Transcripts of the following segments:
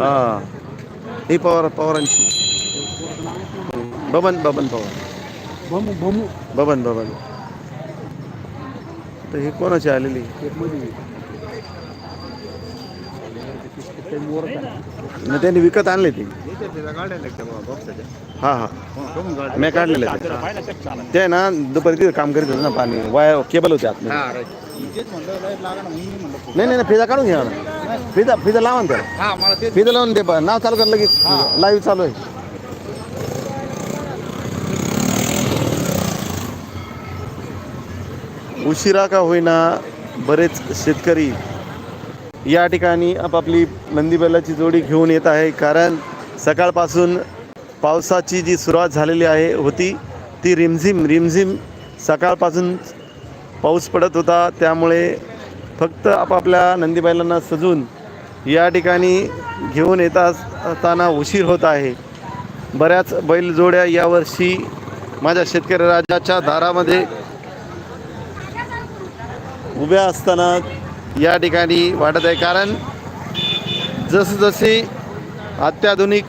हा. ही पवार पवारांची. बबन बबन पवार. बबन बबन. तर हे कोणाची आलेली? नाही त्यांनी विकत आणले ते. हा हा. मी काढलेले ते. ना दुपारी तिथे काम करीत होते ना पाणी. वाया केबल होते आत नाही नाही नाही फिजा काढून घ्या. ना फिजा फिजा लावा ना त्याला. फिजा लावून ते पहा. नाव चालू कर लगेच. लाईव्ह चालू आहे. उशिरा का होईना बरेच शेतकरी या ठिकाणी आपापली नंदीबैलाची जोडी घेऊन येत आहे. कारण सकाळपासून पावसाची जी सुरुवात झालेली आहे होती ती रिमझिम रिमझिम सकाळपासून पाऊस पडत होता. त्यामुळे फक्त आपापल्या नंदीबैलांना सजून या ठिकाणी घेऊन येत असताना उशीर होत आहे. बऱ्याच बैलजोड्या यावर्षी माझ्या शेतकरी राजाच्या दारामध्ये उभ्या असताना या ठिकाणी वाटत आहे. कारण जसजसे अत्याधुनिक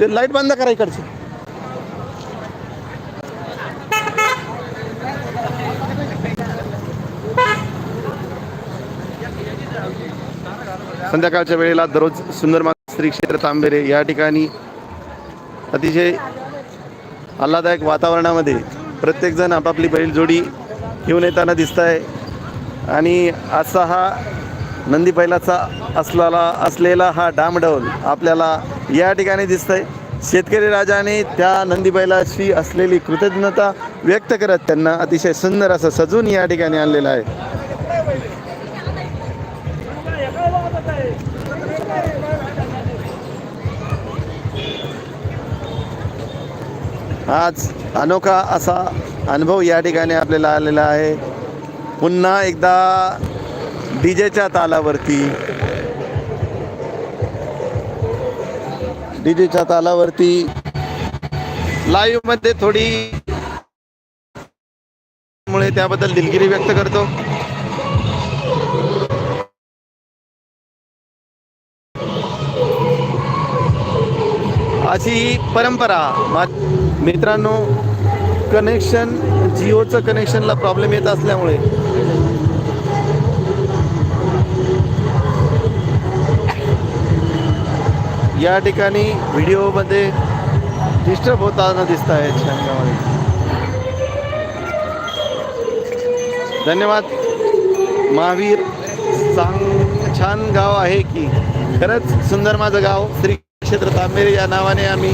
ते लाइट बंद करा इकडची. संध्याकाळच्या वेळेला दररोज सुंदर श्री क्षेत्र तांबेरे या ठिकाणी अतिशय आल्हादायक वातावरणामध्ये प्रत्येकजण आपापली बैल जोडी घेऊन येताना दिसत आहे आणि असा हा नंदी बैलाचा असलेला असलेला हा डामडौल आपल्याला या ठिकाणी दिसत आहे शेतकरी राजाने त्या नंदी बैलाशी असलेली कृतज्ञता व्यक्त करत त्यांना अतिशय सुंदर असं सजून या ठिकाणी आणलेलं आहे. आज अनोखा असा अनुभव या ठिकाणी आपल्याला आलेला आहे. पुन्हा एकदा डी जेच्या तालावरती. डी जेच्या तालावरती. लाईव्हमध्ये थोडी मुळे त्याबद्दल दिलगिरी व्यक्त करतो. अशी परंपरा मा मित्रांनो कनेक्शन जिओचं कनेक्शनला प्रॉब्लेम येत असल्यामुळे. या ठिकाणी व्हिडिओमध्ये डिस्टर्ब होताना दिसत आहे छानगावाने धन्यवाद. महावीर चांग छान गाव आहे की. खरंच सुंदर माझं गाव. श्री क्षेत्र तांबेरे या नावाने आम्ही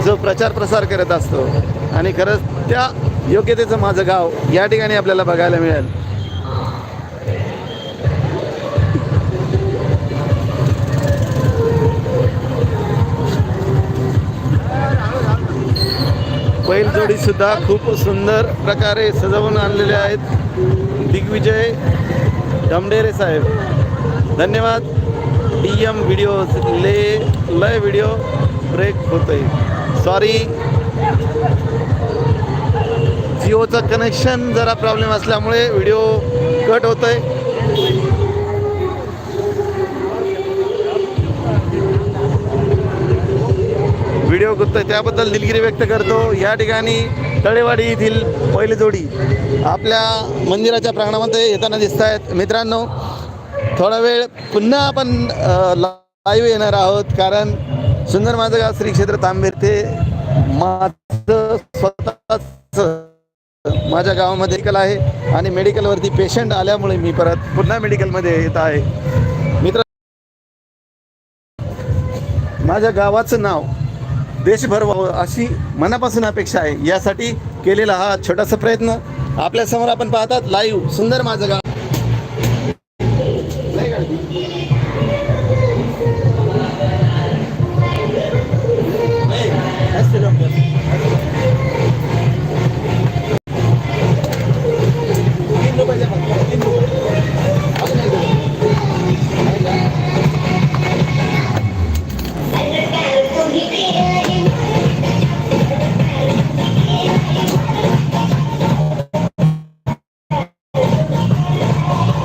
जो प्रचार प्रसार करत असतो. आणि खरंच त्या योग्यतेचं माझं गाव या ठिकाणी आपल्याला बघायला मिळेल. बैलजोडी सुद्धा खूप सुंदर प्रकारे सजवून आणलेले आहेत. दिग्विजय डमडेरे साहेब. धन्यवाद. डी एम व्हिडिओ ले लय व्हिडिओ. ब्रेक होतोय. सॉरी जिओचं कनेक्शन जरा प्रॉब्लेम असल्यामुळे व्हिडिओ कट होतोय. व्हिडिओ गुप्त त्याबद्दल दिलगिरी व्यक्त करतो. या ठिकाणी तळेवाडी येथील पहिली जोडी आपल्या मंदिराच्या प्रांगणामध्ये येताना दिसत आहेत मित्रांनो थोडा वेळ पुन्हा आपण लाईव्ह येणार आहोत. कारण सुंदर माझं गाव श्री क्षेत्र तांबेर ते माझं स्वतःच माझ्या गावामध्ये मेडिकल आहे आणि मेडिकलवरती पेशंट आल्यामुळे मी परत पुन्हा मेडिकलमध्ये येत आहे. मित्र माझ्या गावाचं नाव देशभर व्हावं अशी मनापासून अपेक्षा आहे. यासाठी केलेला हा छोटासा प्रयत्न आपल्यासमोर आपण पाहतात लाईव्ह सुंदर माझं गाव